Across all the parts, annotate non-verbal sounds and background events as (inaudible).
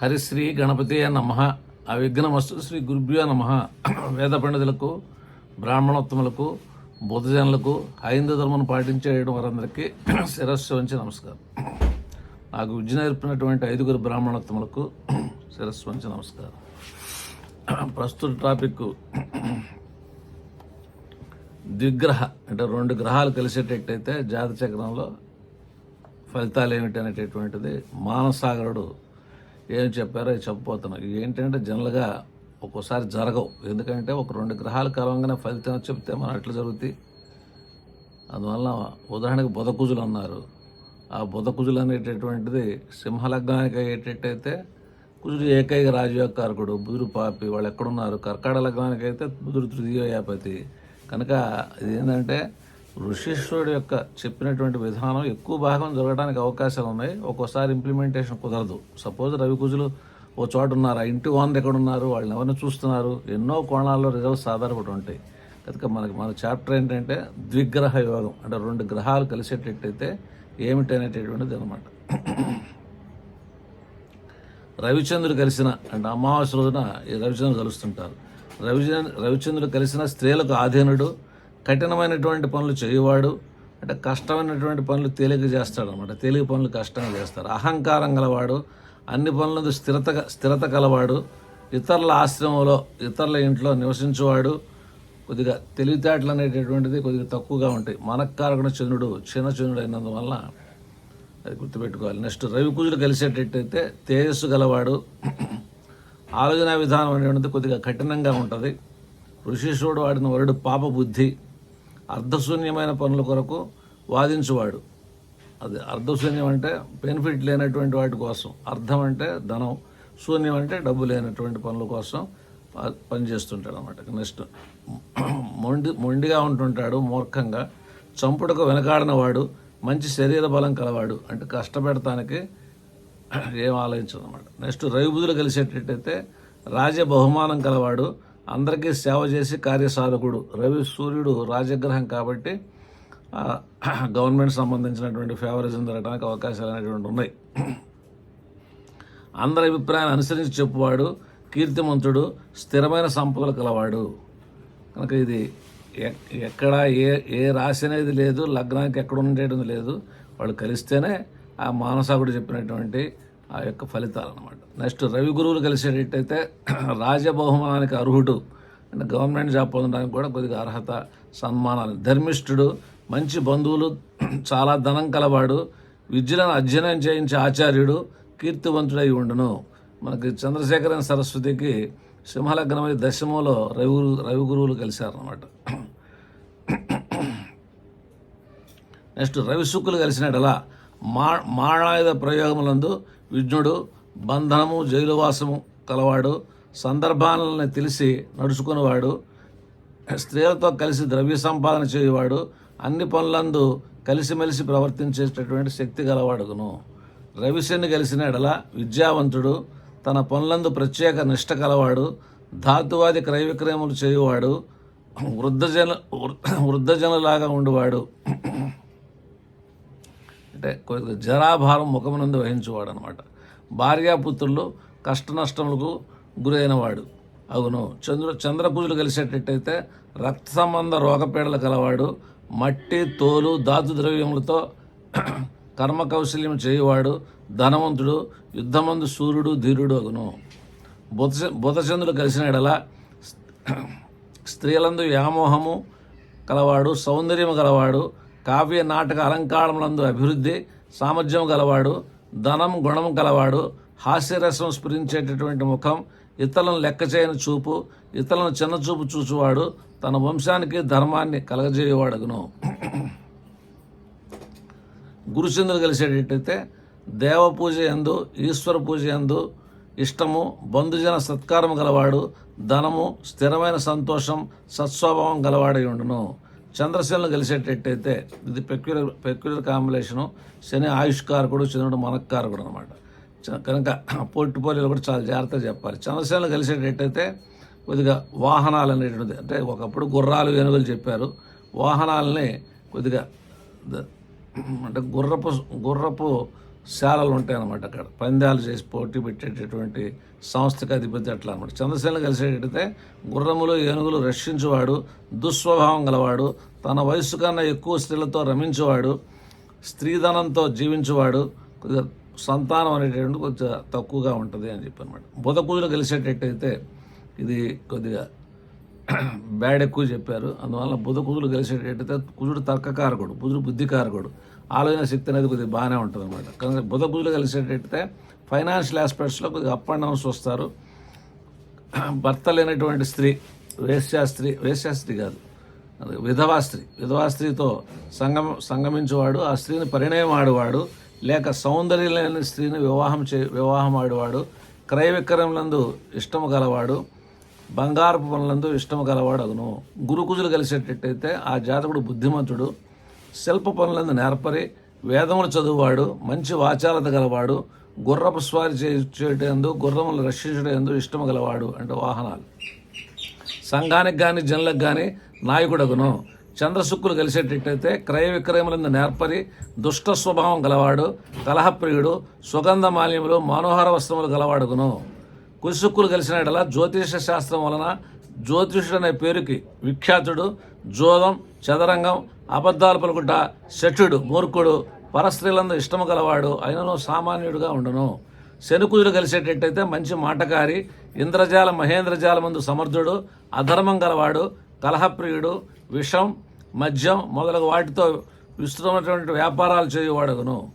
హరిశ్రీ గణపతి నమ. అవిఘ్నమస్తు శ్రీ గురుభ్యో నమ. వేద పండితులకు బ్రాహ్మణోత్తములకు బుద్ధజనులకు హైందవ ధర్మను పాటించేయడం వారందరికీ శిరస్సు వంచి నమస్కారం. నాకు విద్య నేర్పినటువంటి ఐదుగురు బ్రాహ్మణోత్తములకు శిరస్సు వంచి నమస్కారం. ప్రస్తుత టాపిక్ ద్విగ్రహ అంటే రెండు గ్రహాలు కలిసేటట్టయితే జాత చక్రంలో ఫలితాలు ఏమిటి అనేటటువంటిది మానసాగరుడు ఏం చెప్పారో చెప్పబోతున్నాను ఏంటంటే జనరల్గా ఒక్కోసారి జరగవు. ఎందుకంటే ఒక రెండు గ్రహాలు కలవంగానే ఫలితం చెప్తే మనం ఎట్లా జరుగుతాయి అందువల్ల ఉదాహరణకు బుధకుజులు అన్నారు. ఆ బుధకుజులు అనేటటువంటిది సింహలగ్నానికి అయ్యేటట్టయితే కుజుడు ఏకైక రాజయోగకారకుడు బుధుడు పాపి వాళ్ళు ఎక్కడున్నారు? కర్కాట లగ్నానికి అయితే బుధుడు తృతీయోయాపతి కనుక ఇది ఏంటంటే ఋషీశ్వరుడు యొక్క చెప్పినటువంటి విధానం ఎక్కువ భాగం జరగడానికి అవకాశాలు ఉన్నాయి. ఒక్కోసారి ఇంప్లిమెంటేషన్ కుదరదు. సపోజ్ రవికుజులు ఓ చోట ఉన్నారు ఆ ఇంటి ఓనర్ ఎక్కడ ఉన్నారు వాళ్ళని ఎవరిని చూస్తున్నారు ఎన్నో కోణాల్లో రిజల్ట్స్ ఆధారపడి ఉంటాయి. కనుక మనకి మన చాప్టర్ ఏంటంటే ద్విగ్రహ యోగం అంటే రెండు గ్రహాలు కలిసేటట్టయితే ఏమిటి అనేటటువంటిది అనమాట రవిచంద్రుడు కలిసిన అంటే అమావాస్య రోజున ఈ రవిచంద్రుడు కలుస్తుంటారు. రవిచంద్ర రవిచంద్రుడు కలిసిన స్త్రీలకు ఆధీనుడు కఠినమైనటువంటి పనులు చేయవాడు అంటే కష్టమైనటువంటి పనులు తేలిక చేస్తాడు అనమాట తేలిక పనులు కష్టంగా చేస్తారు. అహంకారం గలవాడు అన్ని పనులందు స్థిరత స్థిరత కలవాడు ఇతరుల ఆశ్రమంలో ఇతరుల ఇంట్లో నివసించేవాడు కొద్దిగా తెలివితేటలు అనేటటువంటిది కొద్దిగా తక్కువగా ఉంటాయి. మనకారకుడు చంద్రుడు చిన్న చంద్రుడు అయినందువల్ల అది గుర్తుపెట్టుకోవాలి. నెక్స్ట్ రవికుజుడు కలిసేటట్టయితే తేజస్సు గలవాడు ఆలోచన విధానం అనేటువంటిది కొద్దిగా కఠినంగా ఉంటుంది. ఋషీశ్వరుడు వాడిన వరుడు పాప బుద్ధి అర్ధశూన్యమైన పనుల కొరకు వాదించువాడు. అది అర్ధశూన్యం అంటే బెనిఫిట్ లేనటువంటి వాటి కోసం. అర్థం అంటే ధనం. శూన్యం అంటే డబ్బు లేనటువంటి పనుల కోసం ప- పనిచేస్తుంటాడు అనమాట నెక్స్ట్ మొండి మొండిగా ఉంటుంటాడు మూర్ఖంగా. చంపుటకు వెనకాడిన వాడు మంచి శరీర బలం కలవాడు. అంటే కష్టపెడతానికి ఏం ఆలోచించదు అనమాట నెక్స్ట్ రవిబుధులు కలిసేటట్టయితే రాజ బహుమానం కలవాడు. అందరికీ సేవ చేసి కార్యసాధకుడు. రవి సూర్యుడు రాజగ్రహం కాబట్టి గవర్నమెంట్ సంబంధించినటువంటి ఫేవరిజం జరగడానికి అవకాశాలు అనేటువంటి ఉన్నాయి. అందరి అభిప్రాయాన్ని అనుసరించి చెప్పువాడు కీర్తిమంతుడు స్థిరమైన సంపదలు కలవాడు. కనుక ఇది ఎక్కడ ఏ ఏ రాశి అనేది లేదు లగ్నానికి ఎక్కడ ఉండేది లేదు. వాళ్ళు కలిస్తేనే ఆ మానసాగుడు చెప్పినటువంటి ఆ యొక్క ఫలితాలు అనమాట నెక్స్ట్ రవి గురువులు కలిసేటట్టయితే (clears throat) రాజబహుమానానికి అర్హుడు. అంటే గవర్నమెంట్ జాబ్ పొందడానికి కూడా కొద్దిగా అర్హత సన్మానాలు. ధర్మిష్ఠుడు మంచి బంధువులు (clears throat) చాలా ధనం కలవాడు విద్యలను అధ్యయనం చేయించే ఆచార్యుడు కీర్తివంతుడై ఉండును. మనకి చంద్రశేఖరన్ సరస్వతికి సింహలగ్నమై దశమంలో రవి రవి గురువులు కలిశారనమాట (clears throat) నెక్స్ట్ రవి శుక్కులు కలిసినట్లా మా మాళాయుధ ప్రయోగములందు విజ్ఞుడు బంధనము జైలువాసము కలవాడు సందర్భాలను తెలిసి నడుచుకునేవాడు స్త్రీలతో కలిసి ద్రవ్య సంపాదన చేయవాడు అన్ని పనులందు కలిసిమెలిసి ప్రవర్తించేటటువంటి శక్తి గలవాడుగును. రవిశని కలిసిన ఎడల విద్యావంతుడు తన పనులందు ప్రత్యేక నిష్ట కలవాడు ధాతువాది క్రయ విక్రయములు చేయువాడు వృద్ధజన వృద్ధజనులాగా ఉండువాడు. అంటే కొద్దిగా జరాభారం ముఖమునందు వహించేవాడు అనమాట భార్యాపుత్రులు కష్ట నష్టములకు గురైన వాడు అవును చంద్ర చంద్రపూజలు కలిసేటట్టయితే రక్త సంబంధ రోగపీడలు కలవాడు మట్టి తోలు ధాతు ద్రవ్యములతో (clears throat) కర్మ కౌశల్యం చేయువాడు ధనవంతుడు యుద్ధమందు సూర్యుడు ధీరుడు అగును. బుధ బుధచంద్రుడు కలిసిన ఎడల (clears throat) స్త్రీలందు వ్యామోహము కలవాడు సౌందర్యము కలవాడు కావ్య నాటక అలంకారములందు అభివృద్ధి సామర్థ్యం గలవాడు ధనం గుణం గలవాడు హాస్యరసం స్ఫురించేటటువంటి ముఖం ఇతరులను లెక్క చేయని చూపు ఇతరులను చిన్న చూపు చూచువాడు తన వంశానికి ధర్మాన్ని కలగజేయవాడగును. గురుచంద్రుడు కలిసేటట్టయితే దేవ పూజ ఎందు ఈశ్వర పూజ ఎందు ఇష్టము బంధుజన సత్కారము గలవాడు ధనము స్థిరమైన సంతోషం సత్స్వభావం గలవాడై ఉండును. చంద్రశనులు కలిసేటట్టయితే ఇది పెక్యులర్ పెక్యులర్ కాంబినేషను శని ఆయుష్కారకుడు చంద్రుడు మనక్కారకుడు అనమాట కనుక పోర్ట్ఫోలియోలో కూడా చాలా జాగ్రత్తగా చెప్పాలి. చంద్రశనులు కలిసేటట్టయితే కొద్దిగా వాహనాలు అనేటువంటిది అంటే ఒకప్పుడు గుర్రాలు ఏనుగులు చెప్పారు. వాహనాలని కొద్దిగా అంటే గుర్రపు గుర్రపు శాలలు ఉంటాయి అన్నమాట అక్కడ. పందాలు చేసి పోటీ పెట్టేటటువంటి సంస్థకు అధిపతి అట్లా అనమాట చంద్రసేన కలిసేటైతే గుర్రములు ఏనుగులు రక్షించువాడు దుస్వభావం గలవాడు తన వయస్సు కన్నా ఎక్కువ స్త్రీలతో రమించేవాడు స్త్రీధనంతో జీవించేవాడు కొద్దిగా సంతానం అనేటటువంటి కొంచెం తక్కువగా ఉంటుంది అని చెప్పి అనమాట బుధ కలిసేటట్టయితే ఇది కొద్దిగా (clears throat) బ్యాడ్ ఎక్కువ చెప్పారు. అందువల్ల బుధ కుజులు కలిసేటట్టయితే కుజుడు తర్కకారకుడు బుధుడు బుద్ధికారకుడు. ఆలోచన శక్తి అనేది కొద్దిగా బాగానే ఉంటుంది అనమాట కానీ బుధ బుధులు కలిసేటట్టయితే ఫైనాన్షియల్ ఆస్పెక్ట్స్లో కొద్దిగా అప్ అండ్ డౌన్స్ వస్తారు. భర్త లేనటువంటి స్త్రీ వేశ్యాస్త్రీ వేశ్యాస్త్రి కాదు విధవా స్త్రీ విధవా స్త్రీతో సంగమ సంగమించేవాడు ఆ స్త్రీని పరిణయం ఆడేవాడు లేక సౌందర్యం లేని స్త్రీని వివాహం చే వివాహం ఆడేవాడు క్రయ విక్రయములందు ఇష్టము గలవాడు బంగారపు పనులందు ఇష్టము గలవాడు అగును. గురుకుజులు కలిసేటట్టయితే ఆ జాతకుడు బుద్ధిమంతుడు శిల్ప పనులందు నేర్పరి వేదములు చదువువాడు మంచి వాచాలత గలవాడు గుర్రపు స్వారి చే చేయటందు గుర్రములు రక్షించడం ఇష్టము గలవాడు అంటే వాహనాలు. సంఘానికి కానీ జనులకు కానీ నాయకుడగును. చంద్రశుక్కులు కలిసేటట్టయితే క్రయ విక్రయములందు నేర్పరి దుష్ట స్వభావం గలవాడు కలహప్రియుడు సుగంధ మాల్యములు మనోహర వస్త్రములు గలవాడుగును. కుశుక్కులు కలిసిన జ్యోతిష శాస్త్రం వలన జ్యోతిషుడు అనే పేరుకి విఖ్యాతుడు జోదం చదరంగం అబద్ధాలు పలుకుట శఠుడు మూర్ఖుడు పరస్త్రీలందు ఇష్టము గలవాడు అయినను సామాన్యుడుగా ఉండను. శనుకుజులు కలిసేటట్టయితే మంచి మాటకారి ఇంద్రజాల మహేంద్రజాల ముందు సమర్థుడు అధర్మం గలవాడు కలహప్రియుడు విషం మద్యం మొదలగు వాటితో విస్తృతమైనటువంటి వ్యాపారాలు చేయవాడును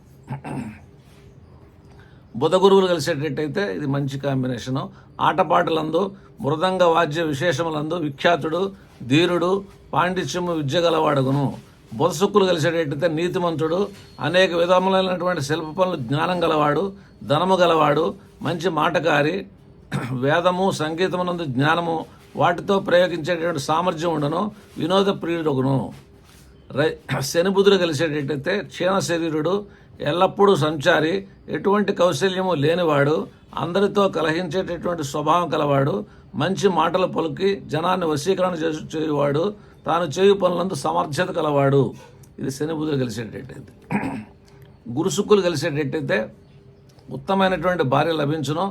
బుధ గురువులు కలిసేటట్టయితే ఇది మంచి కాంబినేషను. ఆటపాటలందు మృదంగ వాద్య విశేషములందు విఖ్యాతుడు ధీరుడు పాండిత్యము విద్య గలవాడుగును బుధ కలిసేటట్టయితే నీతిమంతుడు అనేక విధములైనటువంటి శిల్ప పనులు జ్ఞానం గలవాడు ధనము గలవాడు మంచి మాటకారి (clears throat) వేదము సంగీతమునందు జ్ఞానము వాటితో ప్రయోగించేటటువంటి సామర్థ్యం ఉండను వినోద ప్రియుడుగును. రై (clears throat) శనిబుధులు కలిసేటట్టయితే క్షీణ శరీరుడు ఎల్లప్పుడూ సంచారి ఎటువంటి కౌశల్యము లేనివాడు అందరితో కలహించేటటువంటి స్వభావం కలవాడు మంచి మాటలు పలుకి జనాన్ని వశీకరణ చేసు చేయువాడు తాను చేయు పనులందు సమర్థత కలవాడు. ఇది శని బుధులు కలిసేటట్టయితే గురుసుక్కులు కలిసేటట్టయితే ఉత్తమైనటువంటి భార్య లభించును.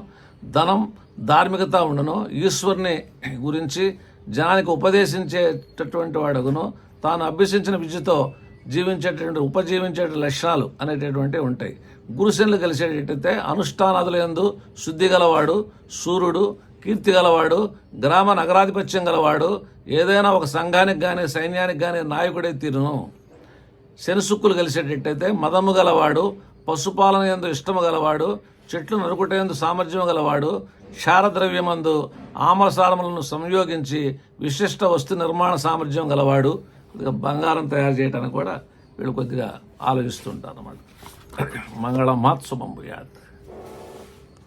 ధనం ధార్మికత ఉండను. ఈశ్వరుని గురించి జనానికి ఉపదేశించేటటువంటి వాడగును. తాను అభ్యసించిన విద్యతో జీవించేటటువంటి ఉపజీవించే లక్షణాలు అనేటటువంటివి ఉంటాయి. గురుశనులు కలిసేటట్టయితే అనుష్ఠానాదులందు శుద్ధి గలవాడు సూర్యుడు కీర్తి గలవాడు గ్రామ నగరాధిపత్యం గలవాడు ఏదైనా ఒక సంఘానికి కానీ సైన్యానికి కానీ నాయకుడే తీరును. శనిసుక్కులు కలిసేటట్టయితే మదము గలవాడు పశుపాలన ఎందు ఇష్టము గలవాడు చెట్లు నరుకుటేందు సామర్థ్యం గలవాడు క్షారద్రవ్యమందు ఆమరసారములను సంయోగించి విశిష్ట వస్తు నిర్మాణ సామర్థ్యం గలవాడు. బంగారం తయారు చేయడానికి కూడా వీళ్ళు కొద్దిగా ఆలోచిస్తుంటారు అన్నమాట మంగళం శుభం భూయాత్.